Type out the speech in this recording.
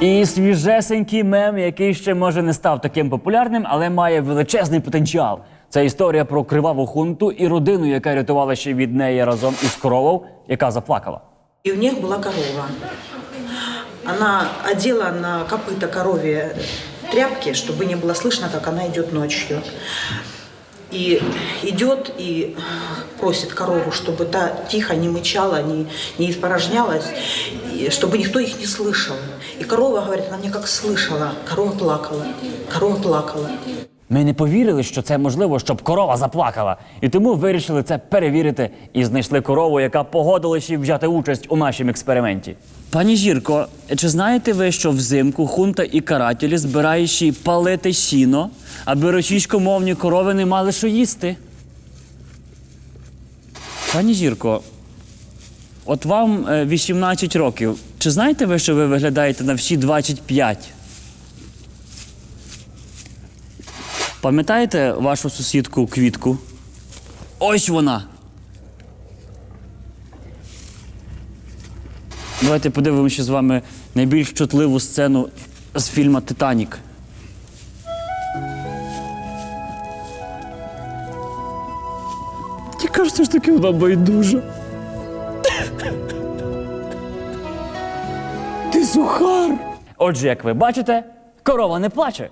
І свіжесенький мем, який ще може не став таким популярним, але має величезний потенціал. Це історія про криваву хунту і родину, яка рятувала ще від неї разом із коровою, яка заплакала. И у них была корова. Она одела на копыта корове тряпки, чтобы не было слышно, как она идет ночью. И идет и просит корову, чтобы та тихо не мычала, не, не испорожнялась, и чтобы никто их не слышал. И корова, говорит, она мне как слышала. Корова плакала, корова плакала. Ми не повірили, що це можливо, щоб корова заплакала, і тому вирішили це перевірити і знайшли корову, яка погодилася взяти участь у нашому експерименті. Пані Жірко, чи знаєте ви, що взимку хунта і карателі збираючи палити сіно, аби російськомовні корови не мали що їсти? Пані Жірко, от вам е, 18 років. Чи знаєте ви, що ви виглядаєте на всі 25? Пам'ятаєте вашу сусідку квітку? Ось вона. Давайте подивимося з вами найбільш чутливу сцену з фільму Титанік. Мені кажеться, що таки вона байдужа. Ти сухар. Отже, як ви бачите, корова не плаче.